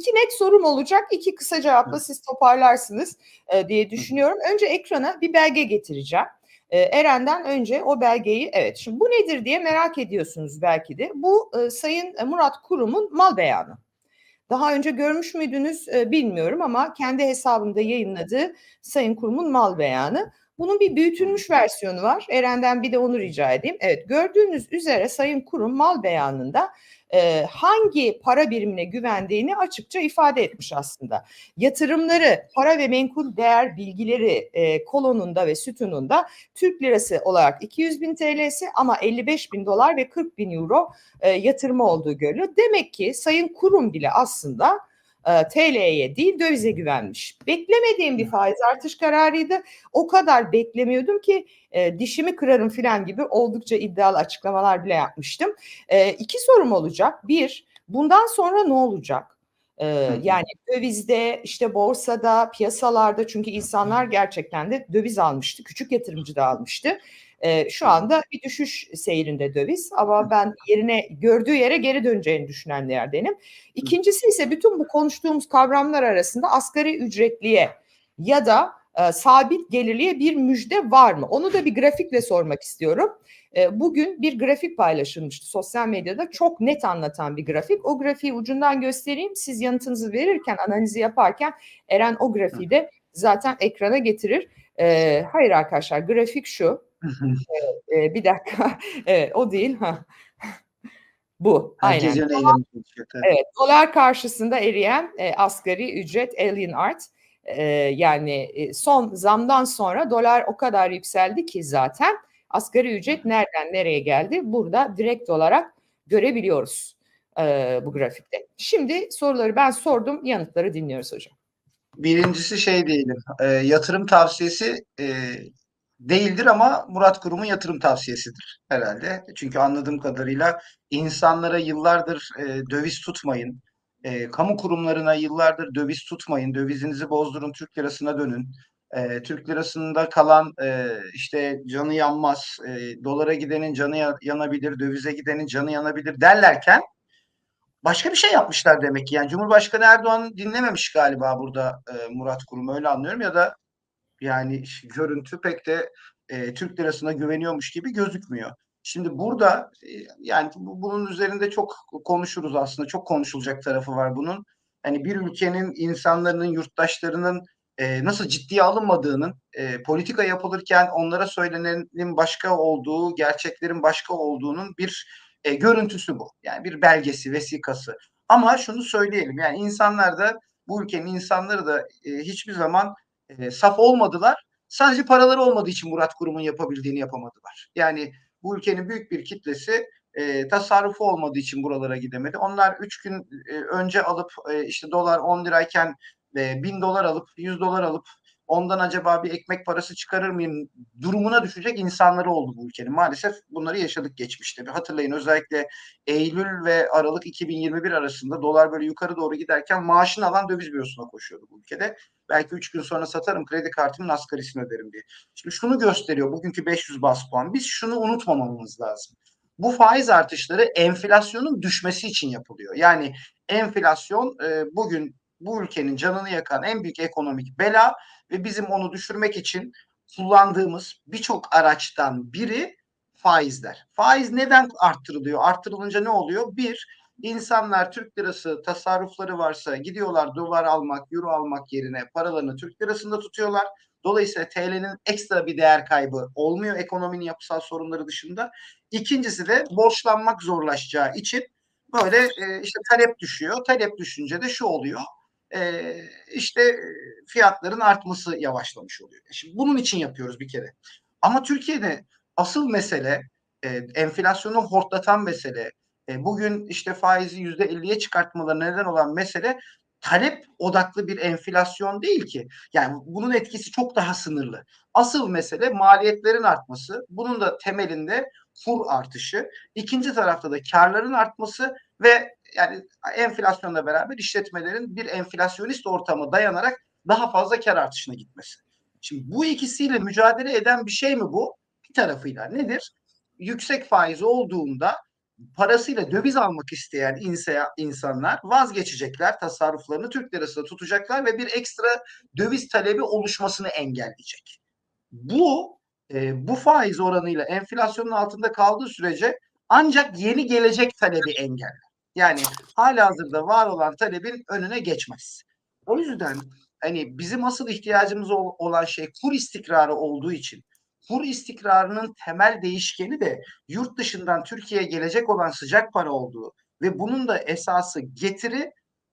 iki net sorum olacak. İki kısa cevapla siz toparlarsınız e, diye düşünüyorum. Önce ekrana bir belge getireceğim. E, Eren'den önce o belgeyi evet şimdi bu nedir diye merak ediyorsunuz belki de. Bu e, Sayın Murat Kurum'un mal beyanı. Daha önce görmüş müydünüz e, bilmiyorum ama kendi hesabında yayınladığı Sayın Kurum'un mal beyanı. Bunun bir büyütülmüş versiyonu var. Eren'den bir de onu rica edeyim. Evet gördüğünüz üzere Sayın Kurum mal beyanında e, hangi para birimine güvendiğini açıkça ifade etmiş aslında. Yatırımları, para ve menkul değer bilgileri e, kolonunda ve sütununda Türk lirası olarak 200 bin TL'si ama 55 bin dolar ve 40 bin euro e, yatırımı olduğu görülüyor. Demek ki Sayın Kurum bile aslında e, TL'ye değil dövize güvenmiş. Beklemediğim bir faiz artış kararıydı. O kadar beklemiyordum ki e, dişimi kırarım filan gibi oldukça iddialı açıklamalar bile yapmıştım. E, iki sorum olacak. Bir, bundan sonra ne olacak? E, yani dövizde, işte borsada, piyasalarda çünkü insanlar gerçekten de döviz almıştı. Küçük yatırımcı da almıştı. E, şu anda bir düşüş seyrinde döviz ama ben yerine gördüğü yere geri döneceğini düşünenlerdenim. İkincisi ise bütün bu konuştuğumuz kavramlar arasında asgari ücretliye ya da e, sabit gelirliye bir müjde var mı? Onu da bir grafikle sormak istiyorum. E, bugün bir grafik paylaşılmıştı sosyal medyada çok net anlatan bir grafik. O grafiği ucundan göstereyim. Siz yanıtınızı verirken, analizi yaparken Eren o grafiği de zaten ekrana getirir. E, hayır arkadaşlar grafik şu e, bir dakika. Evet, o değil. Ha. Bu. Herkes aynen. yöne Evet, dolar karşısında eriyen e, asgari ücret alien art. E, yani e, son zamdan sonra dolar o kadar yükseldi ki zaten asgari ücret nereden nereye geldi? Burada direkt olarak görebiliyoruz e, bu grafikte. Şimdi soruları ben sordum, yanıtları dinliyoruz hocam. Birincisi şey diyelim, e, yatırım tavsiyesi e, değildir ama Murat Kurum'un yatırım tavsiyesidir herhalde. Çünkü anladığım kadarıyla insanlara yıllardır e, döviz tutmayın, e, kamu kurumlarına yıllardır döviz tutmayın, dövizinizi bozdurun, Türk lirasına dönün. E, Türk lirasında kalan e, işte canı yanmaz, e, dolara gidenin canı ya- yanabilir, dövize gidenin canı yanabilir derlerken başka bir şey yapmışlar demek ki. Yani Cumhurbaşkanı Erdoğan dinlememiş galiba burada e, Murat Kurum öyle anlıyorum ya da yani görüntü pek de e, Türk lirasına güveniyormuş gibi gözükmüyor. Şimdi burada e, yani bu- bunun üzerinde çok konuşuruz aslında. Çok konuşulacak tarafı var bunun. Hani bir ülkenin insanların, yurttaşlarının e, nasıl ciddiye alınmadığının, e, politika yapılırken onlara söylenenin başka olduğu, gerçeklerin başka olduğunun bir e, görüntüsü bu. Yani bir belgesi, vesikası. Ama şunu söyleyelim. Yani insanlar da bu ülkenin insanları da e, hiçbir zaman e, saf olmadılar. Sadece paraları olmadığı için Murat Kurum'un yapabildiğini yapamadılar. Yani bu ülkenin büyük bir kitlesi e, tasarrufu olmadığı için buralara gidemedi. Onlar 3 gün e, önce alıp e, işte dolar 10 lirayken e, 1000 dolar alıp 100 dolar alıp ondan acaba bir ekmek parası çıkarır mıyım durumuna düşecek insanları oldu bu ülkenin. Maalesef bunları yaşadık geçmişte. Bir hatırlayın özellikle Eylül ve Aralık 2021 arasında dolar böyle yukarı doğru giderken maaşını alan döviz bürosuna koşuyordu bu ülkede. Belki 3 gün sonra satarım kredi kartımın asgarisini öderim diye. Şimdi şunu gösteriyor bugünkü 500 bas puan. Biz şunu unutmamamız lazım. Bu faiz artışları enflasyonun düşmesi için yapılıyor. Yani enflasyon e, bugün bu ülkenin canını yakan en büyük ekonomik bela ve bizim onu düşürmek için kullandığımız birçok araçtan biri faizler. Faiz neden arttırılıyor? Arttırılınca ne oluyor? Bir, insanlar Türk lirası tasarrufları varsa gidiyorlar dolar almak, euro almak yerine paralarını Türk lirasında tutuyorlar. Dolayısıyla TL'nin ekstra bir değer kaybı olmuyor ekonominin yapısal sorunları dışında. İkincisi de borçlanmak zorlaşacağı için böyle e, işte talep düşüyor. Talep düşünce de şu oluyor. E, işte fiyatların artması yavaşlamış oluyor. Şimdi bunun için yapıyoruz bir kere. Ama Türkiye'de asıl mesele e, enflasyonu hortlatan mesele, e, bugün işte faizi yüzde elliye çıkartmaları neden olan mesele talep odaklı bir enflasyon değil ki. Yani bunun etkisi çok daha sınırlı. Asıl mesele maliyetlerin artması. Bunun da temelinde kur artışı. İkinci tarafta da karların artması ve yani enflasyonla beraber işletmelerin bir enflasyonist ortama dayanarak daha fazla kar artışına gitmesi. Şimdi bu ikisiyle mücadele eden bir şey mi bu? Bir tarafıyla nedir? Yüksek faiz olduğunda parasıyla döviz almak isteyen insa- insanlar vazgeçecekler tasarruflarını Türk lirasında tutacaklar ve bir ekstra döviz talebi oluşmasını engelleyecek. Bu e, bu faiz oranıyla enflasyonun altında kaldığı sürece ancak yeni gelecek talebi engeller. Yani halihazırda var olan talebin önüne geçmez. O yüzden hani bizim asıl ihtiyacımız ol- olan şey kur istikrarı olduğu için kur istikrarının temel değişkeni de yurt dışından Türkiye'ye gelecek olan sıcak para olduğu ve bunun da esası getiri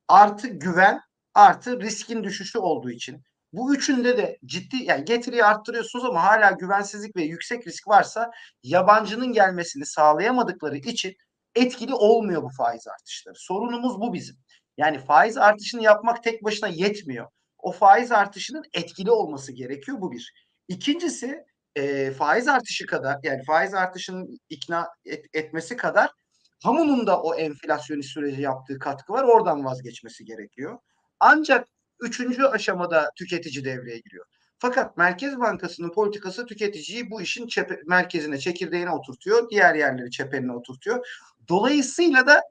artı güven artı riskin düşüşü olduğu için bu üçünde de ciddi yani getiriyi arttırıyorsunuz ama hala güvensizlik ve yüksek risk varsa yabancının gelmesini sağlayamadıkları için etkili olmuyor bu faiz artışları. Sorunumuz bu bizim. Yani faiz artışını yapmak tek başına yetmiyor. O faiz artışının etkili olması gerekiyor bu bir. İkincisi e, faiz artışı kadar yani faiz artışının ikna et, etmesi kadar kamunun da o enflasyonist süreci yaptığı katkı var. Oradan vazgeçmesi gerekiyor. Ancak üçüncü aşamada tüketici devreye giriyor. Fakat Merkez Bankası'nın politikası tüketiciyi bu işin çepe, merkezine, çekirdeğine oturtuyor. Diğer yerleri çeperine oturtuyor. Dolayısıyla da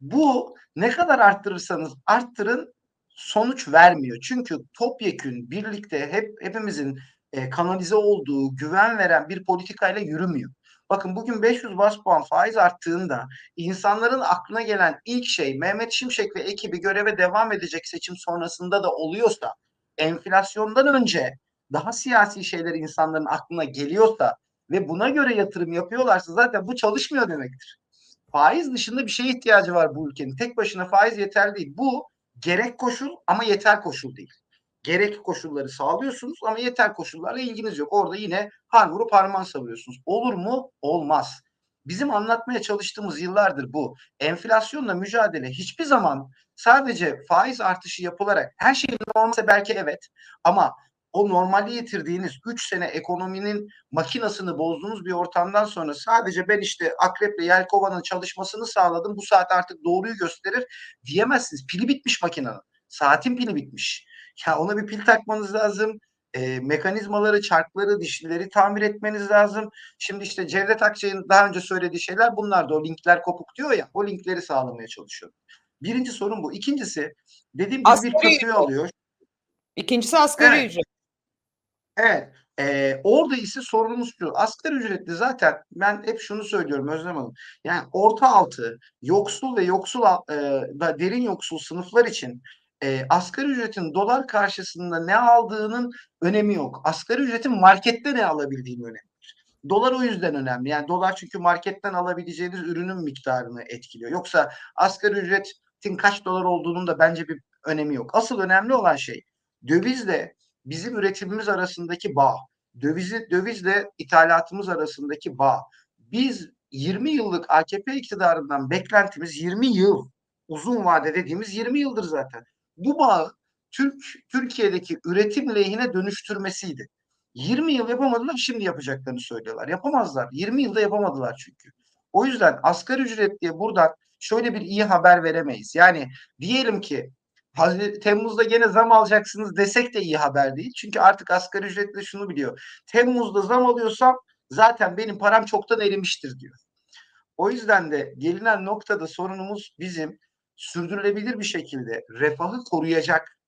bu ne kadar arttırırsanız arttırın sonuç vermiyor. Çünkü topyekün birlikte hep hepimizin e, kanalize olduğu, güven veren bir politikayla yürümüyor. Bakın bugün 500 bas puan faiz arttığında insanların aklına gelen ilk şey Mehmet Şimşek ve ekibi göreve devam edecek seçim sonrasında da oluyorsa enflasyondan önce daha siyasi şeyler insanların aklına geliyorsa ve buna göre yatırım yapıyorlarsa zaten bu çalışmıyor demektir. Faiz dışında bir şeye ihtiyacı var bu ülkenin. Tek başına faiz yeterli değil. Bu gerek koşul ama yeter koşul değil. Gerek koşulları sağlıyorsunuz ama yeter koşullarla ilginiz yok. Orada yine har vurup harman savuyorsunuz. Olur mu? Olmaz. Bizim anlatmaya çalıştığımız yıllardır bu. Enflasyonla mücadele hiçbir zaman sadece faiz artışı yapılarak her şey normalse belki evet ama o normalde yitirdiğiniz 3 sene ekonominin makinasını bozduğunuz bir ortamdan sonra sadece ben işte Akrep'le Yelkova'nın çalışmasını sağladım bu saat artık doğruyu gösterir diyemezsiniz. Pili bitmiş makinenin. Saatin pili bitmiş. Ya ona bir pil takmanız lazım. E, mekanizmaları, çarkları, dişlileri tamir etmeniz lazım. Şimdi işte Cevdet Akçay'ın daha önce söylediği şeyler bunlar da o linkler kopuk diyor ya o linkleri sağlamaya çalışıyor. Birinci sorun bu. İkincisi dediğim gibi Asgari bir ücret. alıyor. İkincisi asgari Evet. ücret. Evet. Ee, orada ise sorunumuz şu. Asgari ücretli zaten ben hep şunu söylüyorum Özlem Hanım. Yani orta altı, yoksul ve yoksul e, da derin yoksul sınıflar için e, asgari ücretin dolar karşısında ne aldığının önemi yok. Asgari ücretin markette ne alabildiğinin önemlidir. Dolar o yüzden önemli. Yani dolar çünkü marketten alabileceğiniz ürünün miktarını etkiliyor. Yoksa asgari ücretin kaç dolar olduğunun da bence bir önemi yok. Asıl önemli olan şey dövizle bizim üretimimiz arasındaki bağ, dövizi dövizle ithalatımız arasındaki bağ. Biz 20 yıllık AKP iktidarından beklentimiz 20 yıl uzun vade dediğimiz 20 yıldır zaten. Bu bağı Türk Türkiye'deki üretim lehine dönüştürmesiydi. 20 yıl yapamadılar, şimdi yapacaklarını söylüyorlar. Yapamazlar. 20 yılda yapamadılar çünkü. O yüzden asgari ücret diye buradan şöyle bir iyi haber veremeyiz. Yani diyelim ki Temmuz'da gene zam alacaksınız desek de iyi haber değil. Çünkü artık asgari ücretli şunu biliyor. Temmuz'da zam alıyorsam zaten benim param çoktan erimiştir diyor. O yüzden de gelinen noktada sorunumuz bizim sürdürülebilir bir şekilde refahı koruyacak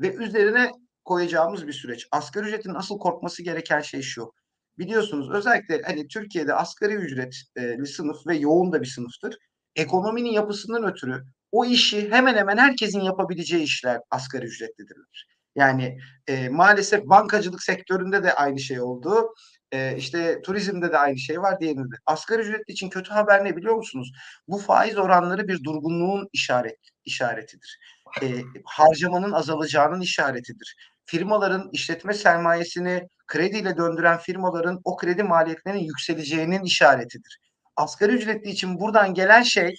ve üzerine koyacağımız bir süreç. Asgari ücretin asıl korkması gereken şey şu. Biliyorsunuz özellikle hani Türkiye'de asgari ücretli sınıf ve yoğun da bir sınıftır. Ekonominin yapısından ötürü o işi hemen hemen herkesin yapabileceği işler asgari ücretlidirler. Yani e, maalesef bankacılık sektöründe de aynı şey oldu. E, işte turizmde de aynı şey var diğerinde. Asgari ücretli için kötü haber ne biliyor musunuz? Bu faiz oranları bir durgunluğun işaret işaretidir. E, harcamanın azalacağının işaretidir. Firmaların işletme sermayesini krediyle döndüren firmaların o kredi maliyetlerinin yükseleceğinin işaretidir. Asgari ücretli için buradan gelen şey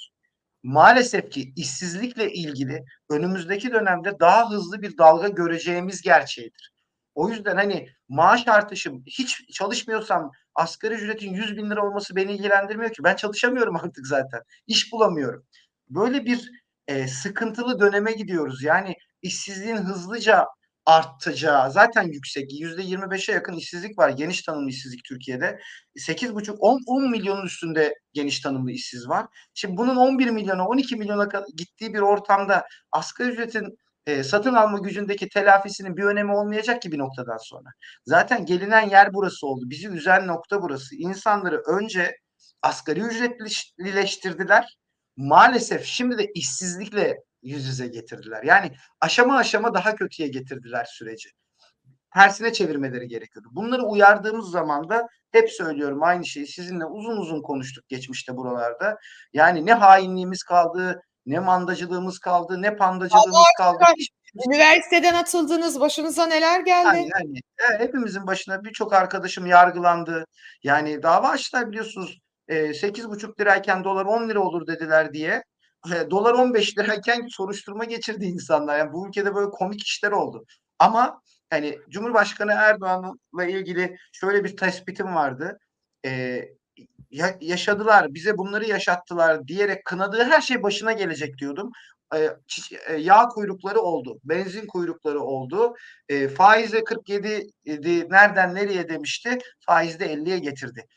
maalesef ki işsizlikle ilgili önümüzdeki dönemde daha hızlı bir dalga göreceğimiz gerçeğidir. O yüzden hani maaş artışım hiç çalışmıyorsam asgari ücretin 100 bin lira olması beni ilgilendirmiyor ki. Ben çalışamıyorum artık zaten. İş bulamıyorum. Böyle bir e, sıkıntılı döneme gidiyoruz. Yani işsizliğin hızlıca artacağı zaten yüksek. %25'e yakın işsizlik var. Geniş tanımlı işsizlik Türkiye'de. 8,5-10 milyonun üstünde geniş tanımlı işsiz var. Şimdi bunun 11 milyona 12 milyona gittiği bir ortamda asgari ücretin e, satın alma gücündeki telafisinin bir önemi olmayacak ki bir noktadan sonra. Zaten gelinen yer burası oldu. Bizi üzen nokta burası. İnsanları önce asgari ücretlileştirdiler. Maalesef şimdi de işsizlikle yüz yüze getirdiler. Yani aşama aşama daha kötüye getirdiler süreci. Tersine çevirmeleri gerekiyordu. Bunları uyardığımız zaman da hep söylüyorum aynı şeyi sizinle uzun uzun konuştuk geçmişte buralarda. Yani ne hainliğimiz kaldı, ne mandacılığımız kaldı, ne pandacılığımız kaldı. Üniversiteden atıldınız, başınıza neler geldi? Yani, yani evet, hepimizin başına birçok arkadaşım yargılandı. Yani dava açtılar biliyorsunuz. E, 8,5 lirayken dolar 10 lira olur dediler diye. Dolar 15 lirayken soruşturma geçirdi insanlar. Yani bu ülkede böyle komik işler oldu. Ama hani Cumhurbaşkanı Erdoğan'la ilgili şöyle bir tespitim vardı. E, ya, yaşadılar, bize bunları yaşattılar diyerek kınadığı her şey başına gelecek diyordum. E, yağ kuyrukları oldu, benzin kuyrukları oldu. E, faize 47 idi, nereden nereye demişti, faizde 50'ye getirdi.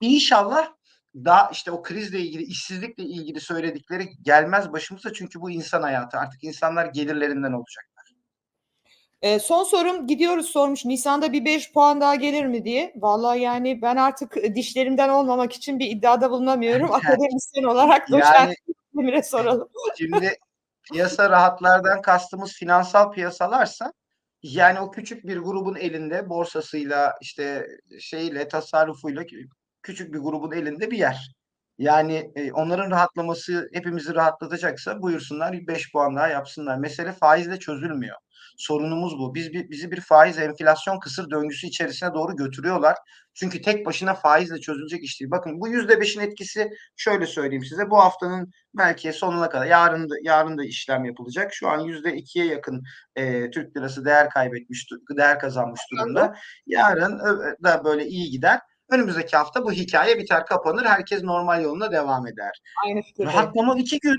İnşallah daha işte o krizle ilgili, işsizlikle ilgili söyledikleri gelmez başımıza çünkü bu insan hayatı. Artık insanlar gelirlerinden olacaklar. E, son sorum gidiyoruz sormuş. Nisan'da bir 5 puan daha gelir mi diye. Vallahi yani ben artık dişlerimden olmamak için bir iddiada bulunamıyorum. Akademisyen olarak doçent Yani Demir'e soralım. şimdi piyasa rahatlardan kastımız finansal piyasalarsa yani o küçük bir grubun elinde borsasıyla işte şeyle tasarrufuyla küçük bir grubun elinde bir yer. Yani e, onların rahatlaması hepimizi rahatlatacaksa buyursunlar 5 puan daha yapsınlar. Mesele faizle çözülmüyor. Sorunumuz bu. Biz bizi bir faiz enflasyon kısır döngüsü içerisine doğru götürüyorlar. Çünkü tek başına faizle çözülecek iş değil. Bakın bu yüzde beşin etkisi şöyle söyleyeyim size. Bu haftanın belki sonuna kadar yarın da, yarın da işlem yapılacak. Şu an yüzde ikiye yakın e, Türk lirası değer kaybetmiş, değer kazanmış durumda. Yarın da böyle iyi gider. Önümüzdeki hafta bu hikaye biter kapanır. Herkes normal yoluna devam eder. Aynı fikirde. Rahatlama iki gün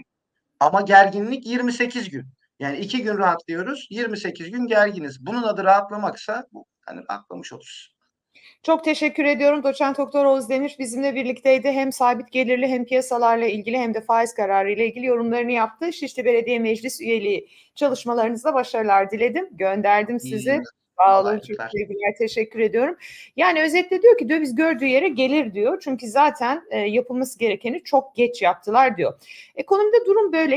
ama gerginlik 28 gün. Yani iki gün rahatlıyoruz, 28 gün gerginiz. Bunun adı rahatlamaksa bu hani rahatlamış oluruz. Çok teşekkür ediyorum. Doçent Doktor Oğuz Demir bizimle birlikteydi. Hem sabit gelirli hem piyasalarla ilgili hem de faiz kararı ile ilgili yorumlarını yaptı. Şişli Belediye Meclis üyeliği çalışmalarınızda başarılar diledim. Gönderdim sizi. Sağ olun. Çok sevgiler. Teşekkür ediyorum. Yani özetle diyor ki döviz gördüğü yere gelir diyor. Çünkü zaten e, yapılması gerekeni çok geç yaptılar diyor. Ekonomide durum böyle.